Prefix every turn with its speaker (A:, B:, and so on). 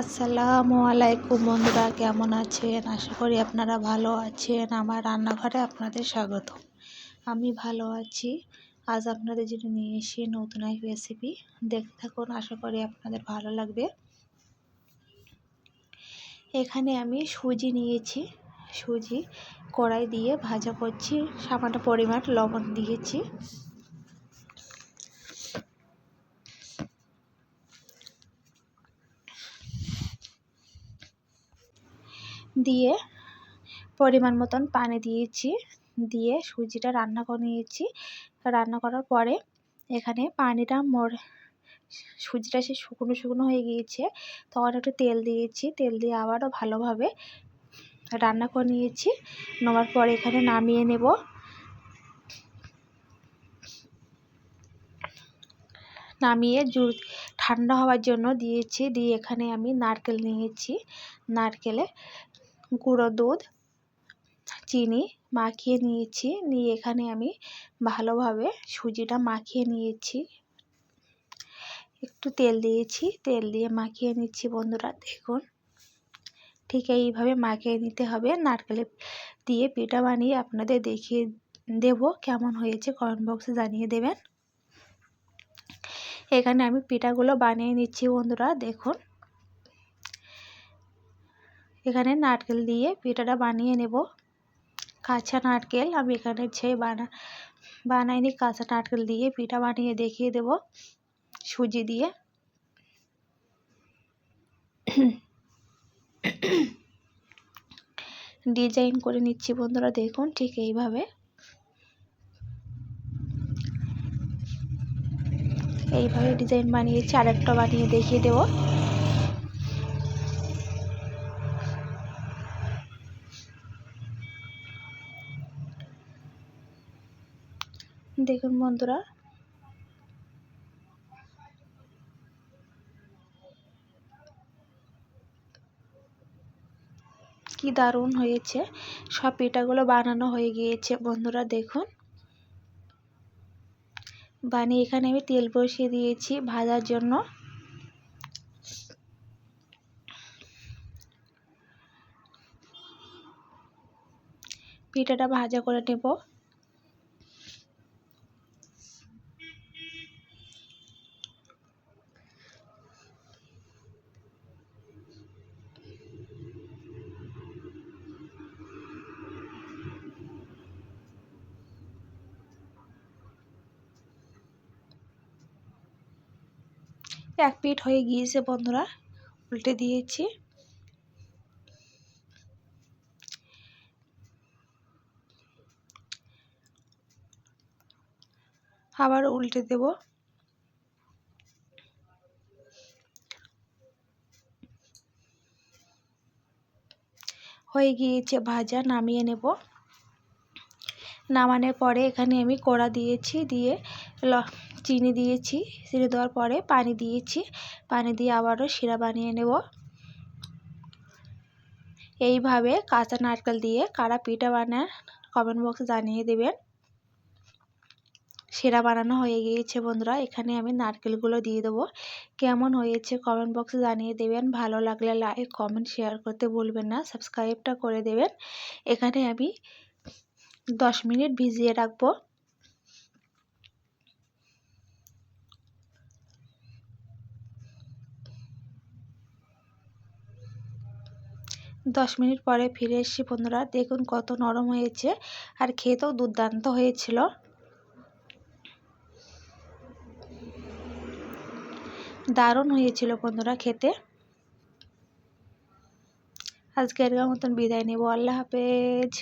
A: আসসালামু আলাইকুম বন্ধুরা, কেমন আছেন? আশা করি আপনারা ভালো আছেন। আমার রান্নাঘরে আপনাদের স্বাগত আমি ভালো আছি। আজ আপনাদের জন্য নিয়ে এসে নতুন এক রেসিপি দেখতে থাকুন। আশা করি আপনাদের ভালো লাগবে। এখানে আমি সুজি নিয়েছি। সুজি কড়াই দিয়ে ভাজা করছি। সামান্য পরিমাণ লবণ দিয়েছি। দিয়ে পরিমাণ মতন পানি দিয়েছি, দিয়ে সুজিটা রান্না করে নিয়েছি। রান্না করার পরে এখানে পানিটা মোর সুজিটা সে শুকনো শুকনো হয়ে গিয়েছে, তখন একটু তেল দিয়েছি। তেল দিয়ে আবারও ভালোভাবে রান্না করে নিয়েছি। নেওয়ার পরে এখানে নামিয়ে নেব। নামিয়ে জু ঠান্ডা হওয়ার জন্য দিয়েছি। দিয়ে এখানে আমি নারকেল নিয়েছি। নারকেলে গুঁড়ো দুধ, চিনি মাখিয়ে নিয়েছি। নিয়ে এখানে আমি ভালোভাবে সুজিটা মাখিয়ে নিয়েছি। একটু তেল দিয়েছি, তেল দিয়ে মাখিয়ে নিচ্ছি বন্ধুরা, দেখুন। ঠিক এইভাবে মাখিয়ে নিতে হবে। নারকেলে দিয়ে পিঠা বানিয়ে আপনাদের দেখিয়ে দেব কেমন হয়েছে কমেন্ট বক্সে জানিয়ে দেবেন। এখানে আমি পিঠাগুলো বানিয়ে নিচ্ছি বন্ধুরা, দেখুন। এখানে নারকেল দিয়ে পিঠাটা বানিয়ে নেব। কাঁচা নারকেল, আমি এখানে ছে বানা, বানাইনি কাঁচা নারকেল দিয়ে পিঠা বানিয়ে দেখিয়ে দেব সুজি দিয়ে। ডিজাইন করে নিচ্ছি বন্ধুরা, দেখুন ঠিক এইভাবে। এইভাবে ডিজাইন বানিয়েছি, আরেকটা বানিয়ে দেখিয়ে দেবো। দেখুন বন্ধুরা। কি দারুণ হয়েছে। সব পিঠাগুলো বানানো হয়ে গিয়েছে বন্ধুরা, দেখুন। বানিয়ে এখানে আমি তেল বসিয়ে দিয়েছি ভাজার জন্য। পিঠাটা ভাজা করে নেব। এক পিঠ হয়ে গিয়েছে বন্ধুরা। উল্টে দিয়েছি। আবার উল্টে দেব। হয়ে গিয়েছে ভাজা, নামিয়ে নেব। নামানোর পরে এখানে আমি কড়া দিয়েছি, দিয়ে ল, চিনি দিয়েছি, চিনি দেওয়ার পরে পানি দিয়েছি, পানি দিয়ে আবারও শিরা বানিয়ে নেব। এইভাবে কাঁচা নারকেল দিয়ে কারা পিঠা বানান কমেন্ট বক্সে জানিয়ে দেবেন। সেরা বানানো হয়ে গিয়েছে বন্ধুরা, এখানে আমি নারকেলগুলো দিয়ে দেবো। কেমন হয়েছে কমেন্ট বক্সে জানিয়ে দেবেন। ভালো লাগলে লাইক কমেন্ট শেয়ার করতে ভুলবেন না সাবস্ক্রাইবটা করে দেবেন। এখানে আমি দশ মিনিট ভিজিয়ে রাখব। দশ মিনিট পরে ফিরে এসেছি বন্ধুরা। দেখুন কত নরম হয়েছে আর খেতেও দুর্দান্ত হয়েছিল। দারুণ হয়েছিল বন্ধুরা খেতে। আজকের মতন বিদায় নেব। আল্লাহ হাফেজ।